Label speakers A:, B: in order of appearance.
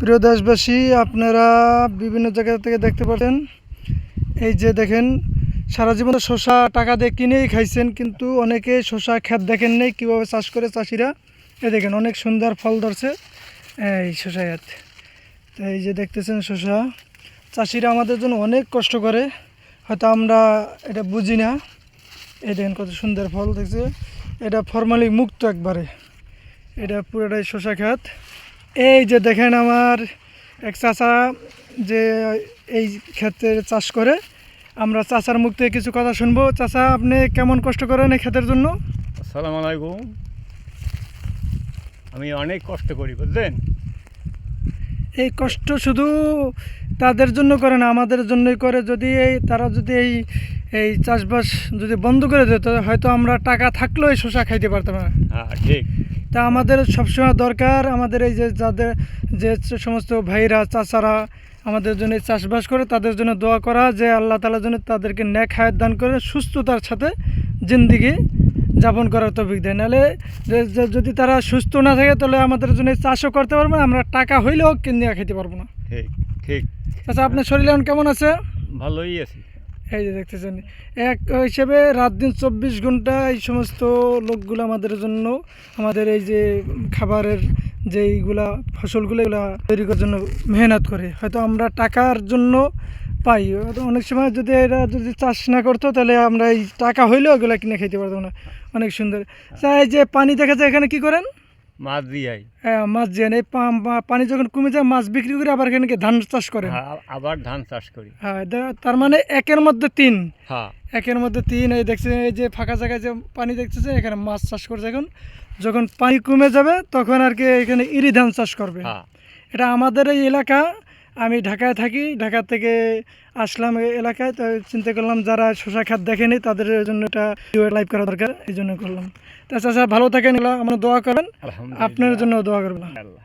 A: প্রিয় দেশবাসী, আপনারা বিভিন্ন জায়গা থেকে দেখতে পাচ্ছেন। এই যে দেখেন, সারা জীবন শশা টাকা দিয়ে কিনেই খাইছেন, কিন্তু অনেকে শশা ক্ষেত দেখেন নেই কীভাবে চাষ করে চাষিরা। এই দেখেন, অনেক সুন্দর ফল ধরছে এই শশা ক্ষেত। তো এই যে দেখতেছেন শশা চাষিরা আমাদের জন্য অনেক কষ্ট করে। হয়তো আমরা এটা বুঝি না। এই দেখেন কত সুন্দর ফল দেখছে। এটা ফরমালি মুক্ত একবারে। এটা পুরোটাই শশা ক্ষেত। এই যে দেখেন আমার এক চাচা যে এই ক্ষেতের চাষ করে, আমরা চাচার মুখ থেকে কিছু কথা শুনব। চাচা, আপনি কেমন কষ্ট করেন এই ক্ষেতের জন্য?
B: আসসালামু আলাইকুম। আমি অনেক কষ্ট করি, বুঝলেন?
A: এই কষ্ট শুধু তাদের জন্য করে না আমাদের জন্যই করে। যদি এই তারা যদি এই এই চাষবাস যদি বন্ধ করে দিত হয়তো আমরা টাকা থাকলেও এই শশা খাইতে পারতাম না।
B: হ্যাঁ ঠিক।
A: তা আমাদের সবসময় দরকার আমাদের এই যে যাদের যে সমস্ত ভাইরা চাচারা আমাদের জন্য এই চাষবাস করে তাদের জন্য দোয়া করা যে আল্লাহ তালার জন্য তাদেরকে ন্যাক হায়াত দান করে সুস্থতার সাথে জিন্দিগি যাপন করার তৌফিক দেয়। নাহলে যদি তারা সুস্থ না থাকে তাহলে আমাদের জন্য চাষও করতে পারব না আমরা টাকা হইলেও কিনে খেতে পারব না।
B: ঠিক ঠিক।
A: আচ্ছা আপনার শরীর এখন কেমন আছে?
B: ভালোই আছে।
A: এই যে দেখতেছেন এক হিসেবে রাত দিন চব্বিশ ঘণ্টা এই সমস্ত লোকগুলো আমাদের জন্য আমাদের এই যে খাবারের যে এইগুলা ফসলগুলো এগুলা তৈরি করার জন্য মেহনত করে। হয়তো আমরা টাকার জন্য পাই। অনেক সময় যদি এরা যদি চাষ না করতো তাহলে আমরা এই টাকা হইলেও এগুলো কিনে খেতে পারতাম না। অনেক সুন্দর। আচ্ছা এই যে পানি দেখা যায় এখানে কি করেন?
B: মাছ দিয়াই
A: হ্যাঁ, মাছ দিয়ে এই পানি যখন কমে যায় মাছ বিক্রি করে আবার এখানে ধান চাষ করেন।
B: হ্যাঁ, আবার ধান চাষ করি।
A: হ্যাঁ তার মানে একের মধ্যে তিন।
B: হ্যাঁ।
A: একের মধ্যে তিন এই দেখছেন এই যে ফাঁকা জায়গায় যে পানি দেখতেছে এখানে মাছ চাষ করছে এখন যখন পানি কমে যাবে তখন আর কি এখানে ইরি ধান চাষ করবে।
B: হ্যাঁ।
A: এটা আমাদের এই এলাকা আমি ঢাকায় থাকি ঢাকা থেকে আসলাম এলাকায়। তো চিন্তা করলাম যারা শোষা খাত দেখেনি তাদের জন্য এটা লাইভ করা দরকার এই জন্য করলাম। তা চাচা ভালো থাকেন এগুলো আমরা দোয়া করেন আপনার জন্য দোয়া করবেন
B: আল্লাহ।